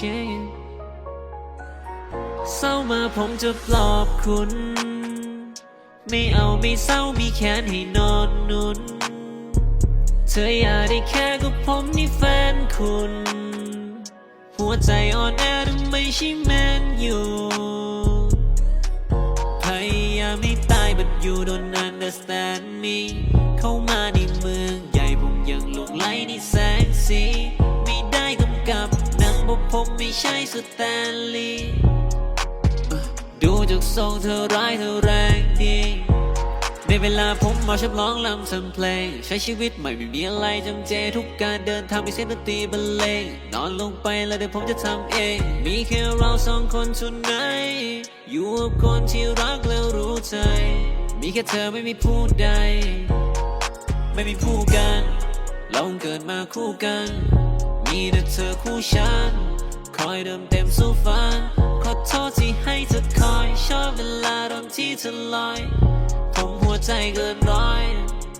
shit เศร้ามาผมจะปลอบคุณ ไม่เอาไม่เศร้ามีแขนให้นอนนุน เธออยากได้แค่กับผมนี่แฟนคุณ หัวใจอ่อนแอทำไมใช่แมนอยู่พยายามไม่ตาย but you don't understand me เข้ามาในเมืองใหญ่ผมยังหลงไหลในแส กผมไม่ใช่สแตนลีย์ดูจากทรงเธอร้ายเธอแรงดี ในเวลาผมมาชับร้องลำทำเพลง ใช้ชีวิตใหม่ไม่มีอะไรจำเจ ทุกการเดินทางมีเสียงดนตรีบรรเลง นอนลงไปแล้วเดี๋ยวผมจะทำเอง มีแค่เราสองคนทุนไหน อยู่กับคนที่รักแล้วรู้ใจ มีแค่เธอไม่มีผู้ใด ไม่มีผู้กัน เราเกิดมาคู่กัน มีแต่เธอคู่ฉัน อยเดิมเต็มสู้ฝันขอโทษที่ให้เธอคอย ชอบเวลาตอนที่เธอลอย ผมหัวใจเกินร้อย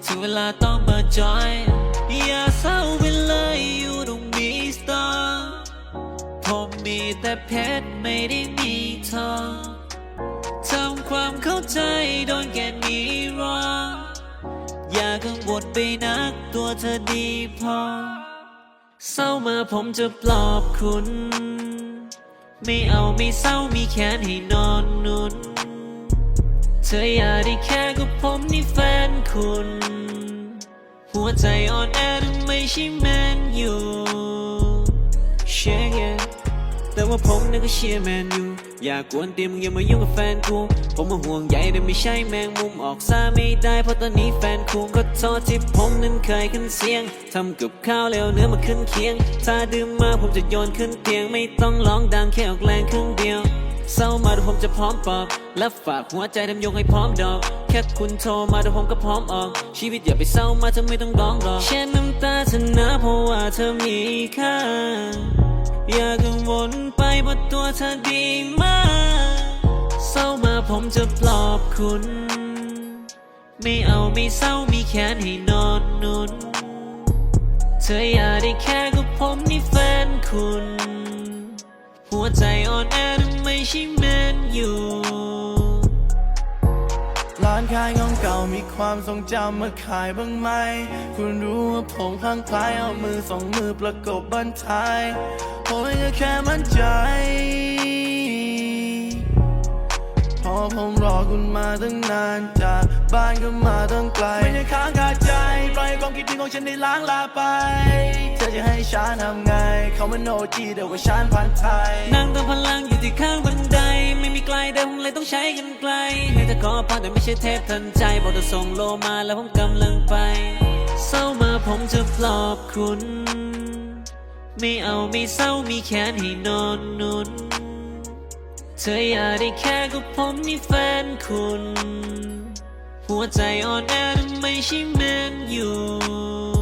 ถึงเวลาต้องเปิดจอย อย่าเศร้าไปเลยอยู่ตรงมีสตอร์ผมมีแต่เพชรไม่ได้มีทองทำความเข้าใจโดนแกมีรออย่ากังวลไปนักตัวเธอดีพอ ร้ามาผมจะปลอบคุณ ไม่เอาไม่เศร้ามีแขนให้นอนนุน เธออยากได้แค่กับผมนี่แฟนคุณ หัวใจอ่อนแอทำไมใช่แมนอยู่เชียร์แต่ว่าผมนั่นก็เชียร์แมนอยู่ อย่ากวนเตียมมึงอย่ามายุ่งกับแฟนกู ผมมาห่วงใยแต่ไม่ใช่แมงมุมออกซาไม่ได้เพราะตอนนี้แฟนคูก็ทษที่ผมนั้นเคยขึ้นเสียงทำกับข้าวแล้วเนื้อมาขึ้นเคียง ถ้าดื่มมาผมจะโยนขึ้นเตียงไม่ต้องร้องดังแค่ออกแรงครึ่งเดียวเศร้ามาเดี๋ยผมจะพร้อมปลอบและฝากหัวใจทำยงให้พร้อมดอก แค่คุณโทรมาเดี๋ยผมก็พร้อมออก ชีวิตอย่าไปเศร้ามาเธอไม่ต้องร้องหรอกเช็ดน้ำตาเธอนะเพราะว่าเธอมีค่า อย่ากังวลไปว่าตัวเธอดีมากเศร้ามาผมจะปลอบคุณ ไม่เอาไม่เศร้ามีแขนให้นอนนุน เธออยากได้แค่กับผมนี่แฟนคุณ หัวใจอ่อนแอทำไมใช่แมนอยู่านขายของเก่ามีความทรงจำมื่อขายบ้างไหม คุณรู้ว่าผมพังพลายเอามือสองมือประกบบันทายผมก็แค่มั่นใจ พอผมรอคุณมาตั้งนานจากบ้านก็มาตั้งไกลไม่ได้ค้างคาใจ ปล่อยความคิดถึงของฉันได้ล้างลาไปเธอจะให้ฉันทำไง เขามันโนจีเดียวกับฉันพันไทยนั่งตามพลังอยู่ที่ ไม่มีไกลเดิมเลยต้องใช้กันไกล ให้เธอขอพักแต่ไม่ใช่เทพทันใจ บอกจะส่งโลมาแล้วผมกำลังไป เศร้ามาผมจะปลอบคุณ ไม่เอาไม่เศร้ามีแขนให้นอนนุน เธออยากได้แค่กับผมนี่แฟนคุณ หัวใจอ่อนแอทำไมใช่แมนอยู่